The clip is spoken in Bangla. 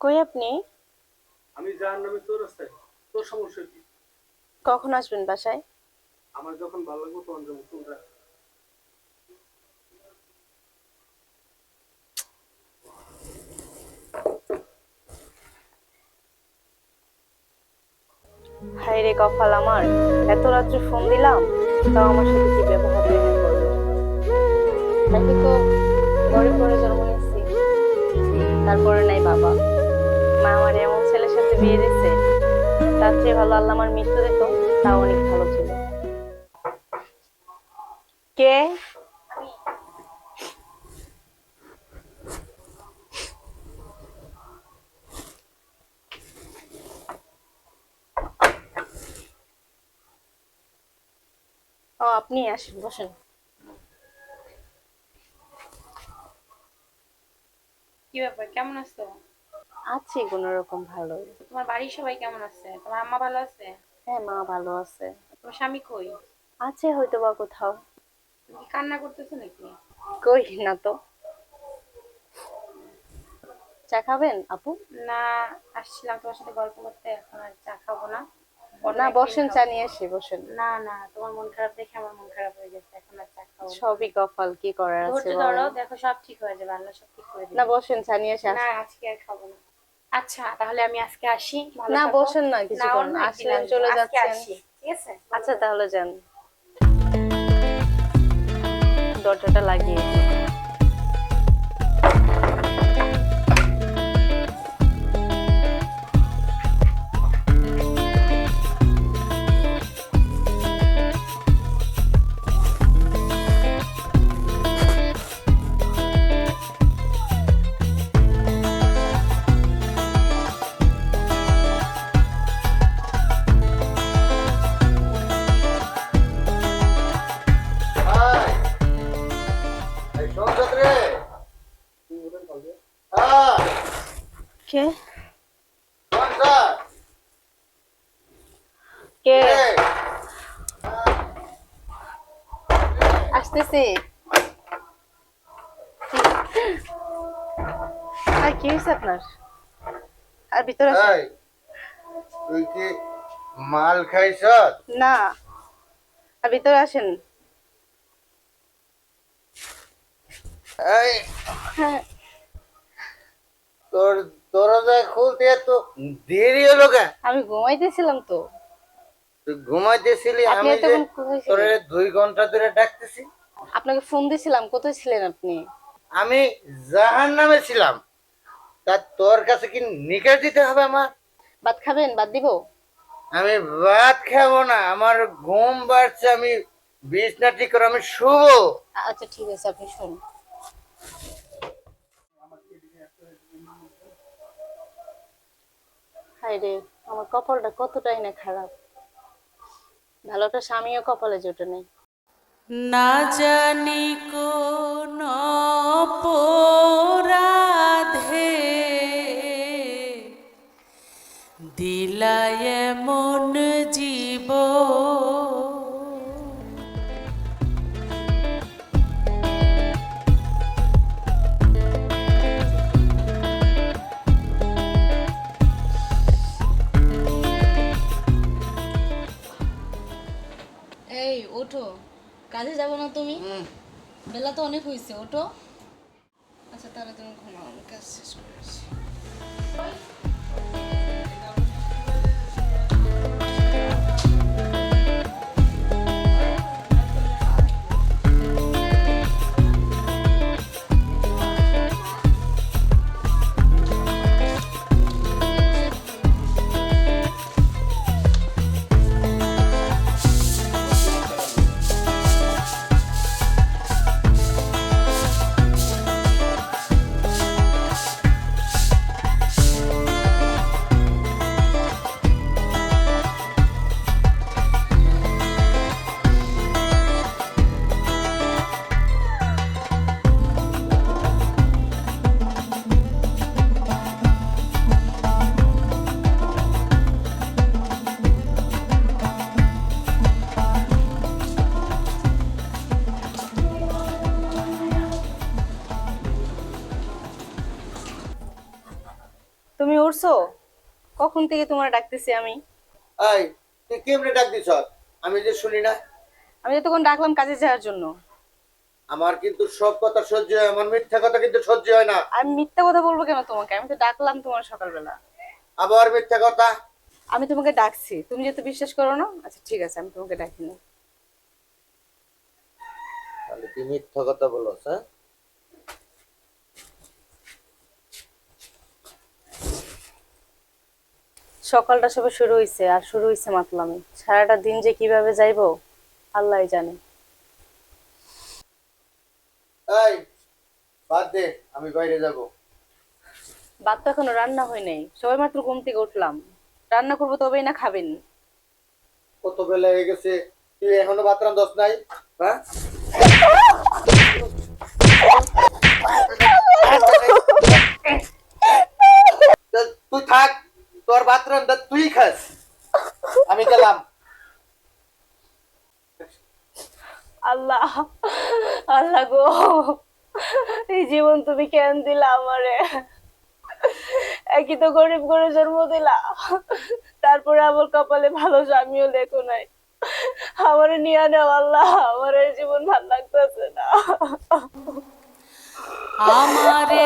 কই আপনি? আমি যার নামে তোর রাস্তায় তোর সমস্যা কি? কখন আসবেন বাসায়? আমার যখন ভালো লাগবে তখন যাব তোমরা হাই রে কপাল আমার এত রাত্রে ফোন দিলাম তাও আমার সাথে কি ব্যবহার হয়ে করল তাকে তো গরিব ঘরে জন্ম নিয়েছি তারপরে নাই বাবা। মা আমার এমন ছেলের সাথে বিয়ে দিচ্ছে তার চেয়ে ভালো আল্লাহ আমার মৃত্যু দিত, তাও অনেক ভালো ছিল। কে? ও, আপনি আসেন, বসেন। কি ব্যাপার, কেমন আছো? আছি কোন রকম ভালো তোমার বাড়ির সবাই কেমন আছে? তোমার আম্মা ভালো আছে? হ্যাঁ মা ভালো আছে। তোমার স্বামী কই? আছে হয়তো বা কোথাও। তুমি কি কান্না করতেছো নাকি? কই না তো। চা খাবেন আপু? না আসছিলাম তোমার সাথে গল্প করতে এখন আর চা খাব না। না বসেন চা নিয়ে আসি বসেন। না না তোমার মন খারাপ দেখে আমার মন খারাপ হয়ে গেছে এখন আর চা খাব সবই কপাল কি করার আছে ধরো দেখো সব ঠিক হয়ে যাবে আল্লাহ সব ঠিক করে দিবে। না বসেন চা নিয়ে আসি না আজকে আর খাব না। আচ্ছা তাহলে আমি আজকে আসি না। বসেন না কিছু আসলেন চলে যাচ্ছেন। ঠিক আছে? আচ্ছা তাহলে যান। দরজাটা লাগিয়ে কে? কে? আসতেছি। আর কি হয়েছে আপনার? আর ভিতরে তুই কি মাল খাইছ না। আর ভিতরে আসেন। এই হ্যাঁ। তোর দরজা খুলতে দেরি হলো কে? আমি ঘুমাইতেছিলাম তো। তুই ঘুমাইতেছিলি আমি তোর দুই ঘণ্টা ধরে ডাকতেছি। আপনাকে ফোন দিছিলাম কোথায় ছিলেন আপনি? আমি জাহান নামে ছিলাম। তা তোর কাছে কি নিকাশ দিতে হবে আমার? ভাত খাবেন? ভাত দিব? আমি ভাত খাব না আমার ঘুম বাড়ছে আমি বিছনা ঠিক করে আমি শুবো। আচ্ছা ঠিক আছে আপনি শুন। হাই রে, আমার কপালটা কতটাই না খারাপ। ভালোটা স্বামীও কপালে জোটে নেই। না জানি কোন অপরাধে দিলায় মন কাজে যাব না তুমি? বেলা তো অনেক হয়েছে ওঠো। আচ্ছা তাহলে তুমি ঘুমাও আমি কাজ শেষ করে আসি ধরছো কখন থেকে তোমার ডাকতেছি আমি? এই তুই কেমনে ডাক দিছ আমি যে শুনি না। আমি তো তখন ডাকলাম কাজে যাওয়ার জন্য। আমার কিন্তু সব কথা সহ্য হয় আমার মিথ্যা কথা কিন্তু সহ্য হয় না। আমি মিথ্যা কথা বলব কেন তোমাকে? আমি তো ডাকলাম তোমার সকালবেলা। আবার মিথ্যা কথা? আমি তোমাকে ডাকছি। তুমি যেহেতু বিশ্বাস করো না আচ্ছা ঠিক আছে আমি তোমাকে ডাকিনি তাহলে তুই মিথ্যা কথা বলছ হ্যাঁ? সকালটা সবে শুরু হয়েছে আর শুরু হয়েছে মাতলামি। সারাটা দিন যে কীভাবে যাইবো আল্লাহ জানে। এই বাদ দে আমি বাইরে যাব। ভাত তো এখনও রান্না হয় নাই। সবাই মাত্র ঘুম থেকে উঠলাম। রান্না করব তবেই না খাবেন। কত বেলা হয়ে গেছে তুই এখনও ভাত রান্ধস নাই? হ্যাঁ তা তুই থাক তোর ভাত রান্ধা তুই খাস আমি গেলাম আল্লাহ আল্লাহ গো এই জীবন তুমি কেন দিলা আমারে? একই তো গরিব করে জন্ম দিলা। তারপরে আমার কপালে ভালো জামিও লেখো নাই। আমারে নিয়া নেও আল্লাহ, আমার এই জীবন ভালো লাগতেছে না। আমারে